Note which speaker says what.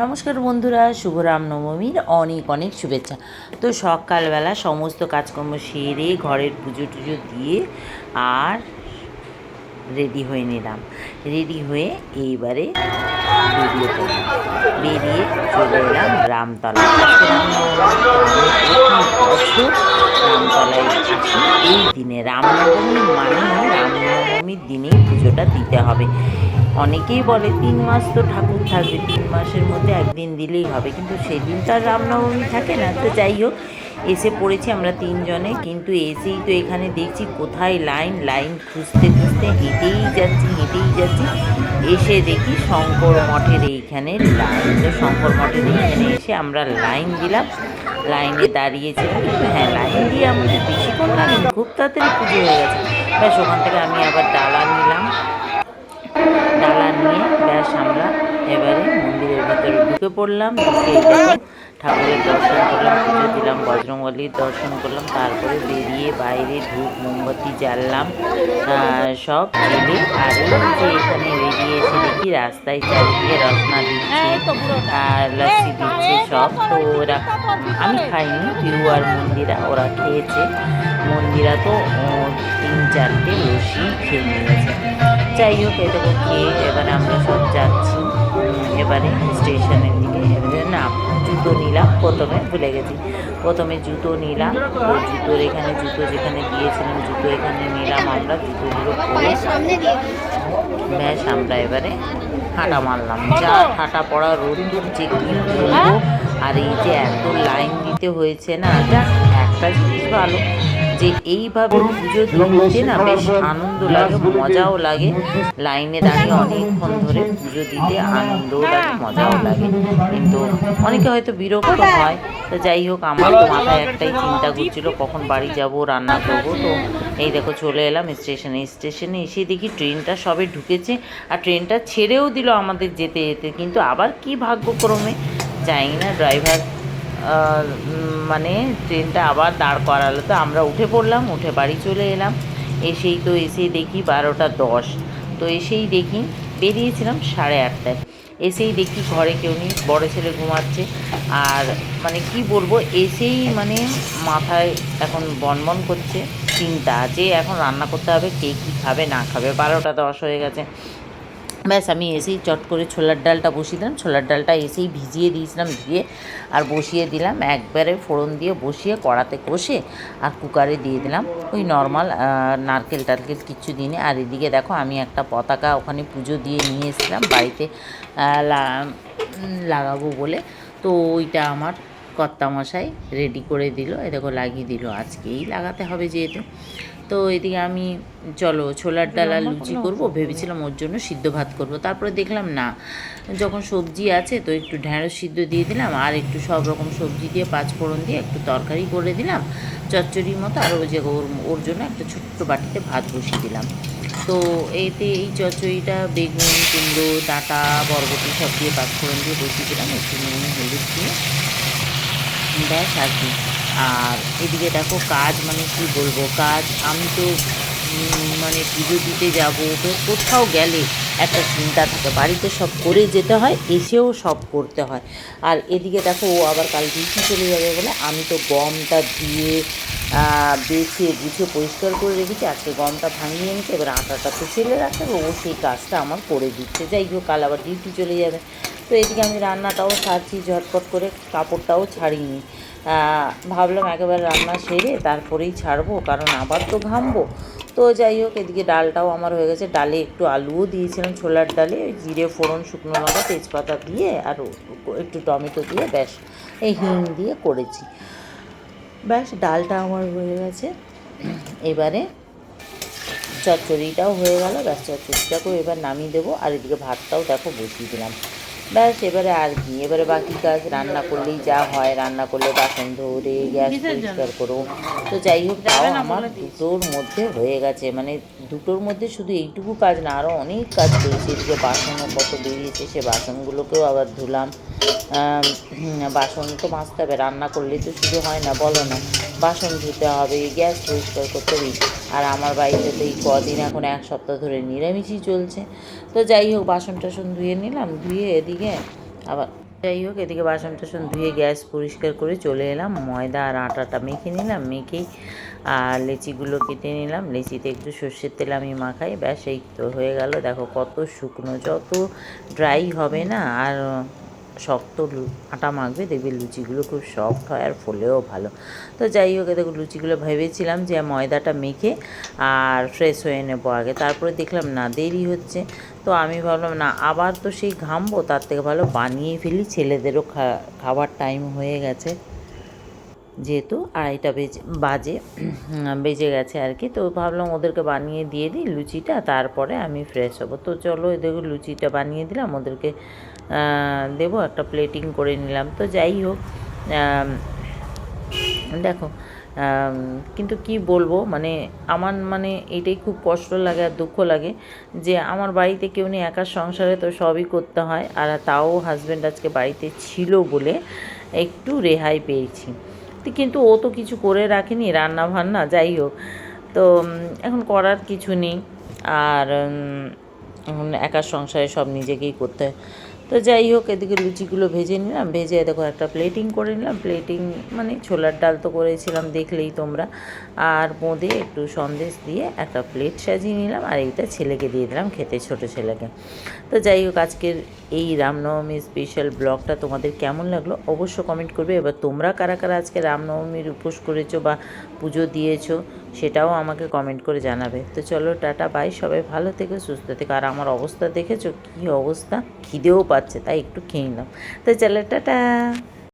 Speaker 1: নমস্কার বন্ধুরা শুভ রামনবমীর অনেক অনেক শুভেচ্ছা। তো সকালবেলা সমস্ত কাজকর্ম সেরে ঘরের পুজো টুজো দিয়ে আর রেডি হয়ে নিলাম। রেডি হয়ে এইবারে বেরিয়ে পড়লাম। বেরিয়ে চলে এলাম রামতলা রামনবমী, রামতলায় এই দিনে রামনবমী মানে রামনবমীর দিনেই পুজোটা দিতে হবে। অনেকেই বলে তিন মাস তো ঠাকুর থাকবে, তিন মাসের মধ্যে একদিন দিলেই হবে। কিন্তু সেদিন তো আর রামনবমী থাকে না। তো যাই হোক, এসে পড়েছি আমরা তিনজনে। কিন্তু এসেই তো এখানে দেখছি কোথায় লাইন লাইন খুঁজতে খুঁজতে হেঁটেই যাচ্ছি হেঁটেই যাচ্ছি। এসে দেখি শঙ্কর মঠের এইখানে লাইন। তো শঙ্কর মঠের এইখানে এসে আমরা লাইন দিলাম। লাইনে দাঁড়িয়েছিলাম। কিন্তু হ্যাঁ লাইন দিয়ে আমাদের বেশিক্ষণ লাগেনি। খুব তাড়াতাড়ি পুজো হয়ে গেছে। ব্যাস ওখান থেকে আমি আবার ডালা নিলাম। ডালা নিয়ে ব্যাস আমরা এবারে মন্দিরের ভেতরে ঢুকে পড়লাম ঠাকুরের দর্শন করলাম পুজো দিলাম বজরংবলীর দর্শন করলাম তারপরে বেরিয়ে বাইরে ধূপ মোমবাতি জ্বাললাম সব জেলে আর যে এখানে বেরিয়ে এসে দেখি রাস্তায় চারিদিকে রসনা দিচ্ছে আর লস্যি তো ওরা আমি খাইনি পিউ আর মন্দিরা ওরা খেয়েছে। মন্দিরা তো তিন চারটে লস্যি খেয়ে নিয়েছে। যাই হোক এটাকে খেয়ে এবারে আমরা সব যাচ্ছি। এবারে স্টেশনের দিকে না, জুতো নিলাম প্রথমে, ভুলে গেছি। প্রথমে জুতো নিলাম, তো জুতোর এখানে, জুতো যেখানে দিয়েছিলাম, জুতো এখানে নিলাম আমরা জুতোগুলো পরে ব্যাস, আমরা এবারে হাঁটা মারলাম। যা হাঁটা পড়া রোদ যে কি আর এই যে এত লাইন দিতে হয়েছে না যাক একটা জিনিস ভালো যে এইভাবে পুজো দিতে না বেশ আনন্দ লাগে মজাও লাগে। লাইনে দাঁড়িয়ে অনেকক্ষণ ধরে পুজো দিতে আনন্দও লাগে মজাও লাগে। কিন্তু অনেকে হয়তো বিরক্ত হয়। তো যাই হোক আমার তো মাথায় একটাই চিন্তা ঘুরছিল কখন বাড়ি যাব রান্না করব। তো এই দেখো চলে এলাম স্টেশনে। স্টেশনে এসে দেখি ট্রেনটা সবে ঢুকেছে আর ট্রেনটা ছেড়েও দিল আমাদের যেতে যেতে। কিন্তু আবার কি ভাগ্যক্রমে যাই না ড্রাইভার মানে ট্রেনটা আবার দাঁড় করালো। তো আমরা উঠে পড়লাম, উঠে বাড়ি চলে এলাম। এসেই তো এসেই দেখি বারোটা দশ। তো এসেই দেখি বেরিয়েছিলাম সাড়ে আটটায়। এসেই দেখি ঘরে কেউ নেই, বড় ছেলে ঘুমাচ্ছে। আর মানে কি বলব, এসেই মানে মাথায় এখন বনবন করছে, চিন্তা যে এখন রান্না করতে হবে, কে কী খাবে, না খাবে। বারোটা দশ হয়ে গেছে। ব্যাস, আমি এসেই চট করে ছোলার ডালটা বসিয়ে দিলাম। ছোলার ডালটা এসেই ভিজিয়ে দিয়েছিলাম ধুয়ে আর বসিয়ে দিলাম। একবারে ফোড়ন দিয়ে বসিয়ে কড়াতে কষে আর কুকারে দিয়ে দিলাম। ওই নর্মাল নারকেল টারকেল কিচ্ছু দিনে আর এদিকে দেখো, আমি একটা পতাকা ওখানে পুজো দিয়ে নিয়ে এসেছিলাম। বাড়িতে লাগাবো বলে। তো ওইটা আমার কর্তামশাই রেডি করে দিল। এ দেখো, লাগিয়ে দিল। আজকেই লাগাতে হবে যেহেতু। তো এদিকে আমি চলো ছোলার ডাল আর লুচি করব ভেবেছিলাম ওর জন্য সিদ্ধ ভাত করব। তারপরে দেখলাম না যখন সবজি আছে তো একটু ঢ্যাঁড়স সিদ্ধ দিয়ে দিলাম আর একটু সব রকম সবজি দিয়ে পাঁচফোড়ন দিয়ে একটু তরকারি করে দিলাম। চচ্চড়ির মতো আর ওই যে ওর ওর জন্য একটা ছোট্ট বাটিতে ভাত বসিয়ে দিলাম। তো এতে এই চচ্চড়িটা বেগুন কুমড়ো ডাঁটা বরবটি সব দিয়ে পাঁচফোড়ন দিয়ে বসিয়ে দিলাম। একটু নুন হলুদ দিয়ে। ব্যাস আর কি। আর এদিকে দেখো কাজ মানে কি বলব? কাজ আমি তো মানে পুজো দিতে যাব তো কোথাও গেলে একটা চিন্তা থাকে। বাড়িতে সব করে যেতে হয় এসেও সব করতে হয়। আর এদিকে দেখো ও আবার কাল ডিউটি চলে যাবে বলে আমি তো গমটা দিয়ে আহ, বেছে গুছিয়ে পরিষ্কার করে রেখেছি। আজকে গমটা ভাঙিয়ে এনেছে এবার আটাটা তো ফেলে রাখতে হবে। ও সেই কাজটা আমার করে দিচ্ছে। যাই হোক কাল আবার ডিউটি চলে যাবে। তো এদিকে আমি রান্নাটাও সারছি, ঝটপট করে কাপড়টাও ছাড়িনি। ভাবলাম একেবারে রান্না সেরে তারপরেই ছাড়বো, কারণ আবার তো ঘামবো। তো যাই হোক, এদিকে ডালটাও আমার হয়ে গেছে। ডালে একটু আলুও দিয়েছিলাম ছোলার ডালে, জিরে, ফোড়ন, শুকনো লঙ্কা, তেজপাতা দিয়ে আর একটু টমেটো দিয়ে ব্যাস, এই হিং দিয়ে করেছি। ব্যাস, ডালটা আমার হয়ে গেছে। এবারে চচ্চড়িটাও হয়ে গেল। ব্যাস, চচ্চড়িটাকেও এবার নামিয়ে দেবো। আর এদিকে ভাতটাও দেখো বসিয়ে দিলাম। ব্যাস এবারে আর কি। এবারে বাকি কাজ রান্না করলেই যা হয় রান্না করলে বাসন ধরে গ্যাস পরিষ্কার করো। তো যাই হোক তাও আমার দুটোর মধ্যে হয়ে গেছে। মানে দুটোর মধ্যে শুধু এইটুকু কাজ না আরও অনেক কাজ করেছি এদিকে বাসনও কত বেরিয়েছে সে বাসনগুলোকেও আবার ধুলাম। বাসন তো মাজতে হবে রান্না করলে তো শুধু হয় না বলো না। বাসন ধুতে হবে, গ্যাস পরিষ্কার করতে হবে। আর আমার বাড়িতে তো এই কদিন এখন এক সপ্তাহ ধরে নিরামিষই চলছে। তো যাই হোক, বাসন টাসন ধুয়ে নিলাম, ধুয়ে এদিকে আবার যাই হোক, এদিকে বাসন টাসন ধুয়ে গ্যাস পরিষ্কার করে চলে এলাম। ময়দা আর আটাটা মেখে নিলাম মেখেই আর লেচিগুলো কেটে নিলাম। লেচিতে একটু সর্ষের তেল আমি মাখাই, ব্যাস এই তো হয়ে গেল। দেখো কত শুকনো, যত ড্রাই হবে না, আর শক্ত আটা মাখবে, দেখবে লুচিগুলো খুব সফট হয় আর ফলেও ভালো। তো যাই হোক দেখো লুচিগুলো ভেবেছিলাম যে ময়দাটা মেখে আর ফ্রেশ হয়ে নেব আগে। তারপরে দেখলাম না, দেরি হচ্ছে। তো আমি ভাবলাম, না, আবার তো সেই ঘামবো, তার থেকে ভালো বানিয়ে ফেলি, ছেলেদেরও খাবার টাইম হয়ে গেছে। যেহেতু আড়াইটা বেজে, বাজে বেজে গেছে আর কি। তো ভাবলাম ওদেরকে বানিয়ে দিয়ে দিই লুচিটা, তারপরে আমি ফ্রেশ হব। তো চলো এদেরকে লুচিটা বানিয়ে দিলাম, ওদেরকে দেবো একটা প্লেটিং করে নিলাম। তো যাই হোক দেখো কিন্তু কি বলব মানে আমার মানে এটাই খুব কষ্ট লাগে আর দুঃখ লাগে যে আমার বাড়িতে কেউ নেই একার সংসারে তো সবই করতে হয়। আর তাও হাজব্যান্ড আজকে বাড়িতে ছিল বলে একটু রেহাই পেয়েছি। কিন্তু ও তো কিছু করে রাখেনি রান্না বান্না যাই হোক। তো এখন করার কিছু নেই। আর এখন একার সংসারে সব নিজেকেই করতে হয় তো যাই হোক, এদিকে লুচিগুলো ভেজে নিলাম। ভেজে দেখো, একটা প্লেটিং করে নিলাম। প্লেটিং মানে ছোলার ডাল তো করেছিলাম, দেখলেই তোমরা। আর বোঁদে একটু সন্দেশ দিয়ে একটা প্লেট সাজিয়ে নিলাম আর এইটা ছেলেকে দিয়ে দিলাম খেতে, ছোট ছেলেকে। তো যাই হোক, আজকের এই রামনবমী স্পেশাল ব্লগটা তোমাদের কেমন লাগল অবশ্য কমেন্ট করবে। এবার তোমরা কারা কারা আজকে রামনবমীর উপোস করেছ বা পুজো দিয়েছ সেটাও আমাকে কমেন্ট করে জানাবে। তো চলো, টাটা বাই সবাই ভালো থেকে, সুস্থ থেকে। আর আমার অবস্থা দেখেছ? কী অবস্থা? খিদেও পাচ্ছে, তাই একটু খেয়ে নিলাম। তো চলো, টাটা।